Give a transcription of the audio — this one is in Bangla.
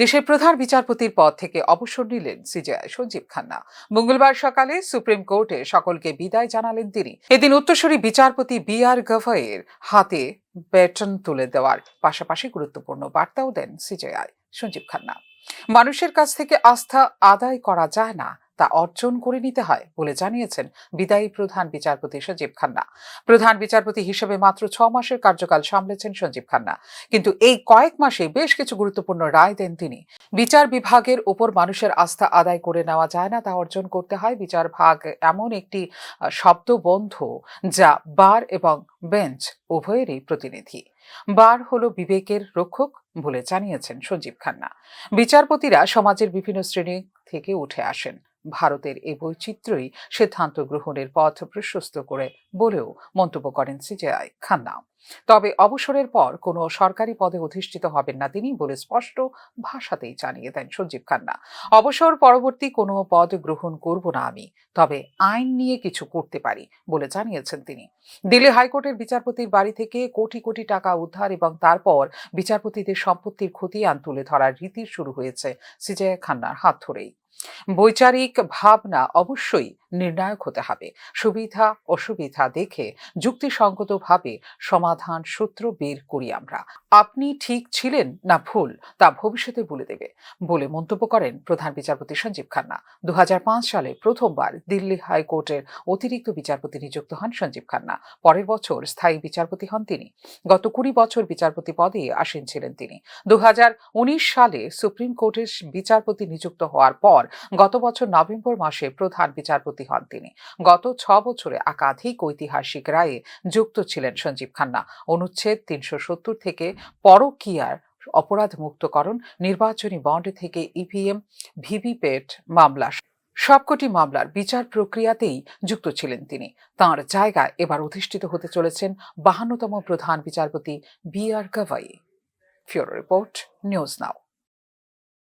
দেশের প্রধান বিচারপতির পদ থেকে অবসর নিলেন সিজেআই সঞ্জীব খান্না। মঙ্গলবার সকালে সুপ্রিম কোর্টে সকলকে বিদায় জানালেন তিনি। এদিন উত্তরসূরি বিচারপতি বি আর গভয়ের হাতে ব্যাটন তুলে দেওয়ার পাশাপাশি গুরুত্বপূর্ণ বার্তাও দেন সিজেআই সঞ্জীব খান্না। মানুষের কাছ থেকে আস্থা আদায় করা যায় না তা অর্জন করে নিতে হয় বলে জানিয়েছেন বিদায়ী প্রধান বিচারপতি সঞ্জীব খান্না। প্রধান বিচারপতি হিসেবে মাত্র ছ মাসের কার্যকাল সামলেছেন সঞ্জীব খান্না। কিন্তু এই কয়েক মাসে বেশ কিছু গুরুত্বপূর্ণ রায় দেন তিনি। বিচার বিভাগের উপর মানুষের আস্থা আদায় করে নেওয়া যায় না, তা অর্জন করতে হয়। বিচার ভাগ এমন একটি শব্দবন্ধ যা বার এবং বেঞ্চ উভয়েরই প্রতিনিধি। বার হলো বিবেকের রক্ষক বলে জানিয়েছেন সঞ্জীব খান্না। বিচারপতিরা সমাজের বিভিন্ন শ্রেণি থেকে উঠে আসেন। ভারতের এই বৈচিত্র্যই সিদ্ধান্ত গ্রহণের পথ প্রশস্ত করে বলেও মন্তব্য করেন সিজেআই খান্না। তবে অবসরের পর কোনো সরকারি পদে অধিষ্ঠিত হবেন না তিনি বলে স্পষ্ট ভাষাতেই জানিয়ে দেন সঞ্জীব খান্না। অবসর পরবর্তী কোনো পদ গ্রহণ করব না আমি, তবে আইন নিয়ে কিছু করতে পারি বলে জানিয়েছেন তিনি। দিল্লি হাইকোর্টের বিচারপতির বাড়ি থেকে কোটি কোটি টাকা উদ্ধার এবং তারপর বিচারপতিদের সম্পত্তির খতিয়ান তুলে ধরার রীতি শুরু হয়েছে সিজয় খান্নার হাত ধরেই। বৈচারিক ভাবনা অবশ্যই নির্ণায়ক হতে হবে। সুবিধা, অসুবিধা দেখে যুক্তিসঙ্গতভাবে সমাধান সূত্র বের করি আমরা। আপনি ঠিক ছিলেন না ভুল, তা ভবিষ্যতে বলে দেবে। বলে মন্তব্য করেন প্রধান বিচারপতি সঞ্জীব খান্না। দু হাজার পাঁচ সালে প্রথমবার দিল্লি হাইকোর্টের অতিরিক্ত বিচারপতি নিযুক্ত হন সঞ্জীব খান্না। পরের বছর স্থায়ী বিচারপতি হন তিনি। গত কুড়ি বছর বিচারপতি পদে আসীন ছিলেন তিনি। দু হাজার উনিশ সালে সুপ্রিম কোর্টের বিচারপতি নিযুক্ত হওয়ার পর গত বছর নভেম্বর মাসে প্রধান বিচারপতি হন তিনি। গত ছ বছরে একাধিক ঐতিহাসিক রায়ে যুক্ত ছিলেন সঞ্জীব খান্না। অনুচ্ছেদ তিনশো সত্তর থেকে পরকীয়ার অপরাধ মুক্তকরণ নির্বাচনী বন্ড থেকে ইভিএম, ভিভিপ্যাট মামলা সবকটি মামলার বিচার প্রক্রিয়াতেই যুক্ত ছিলেন তিনি। তার জায়গায় এবার অধিষ্ঠিত হতে চলেছেন বাহান্নতম প্রধান বিচারপতি বি আর গাভাই ফিওর রিপোর্ট, নিউজ নাও।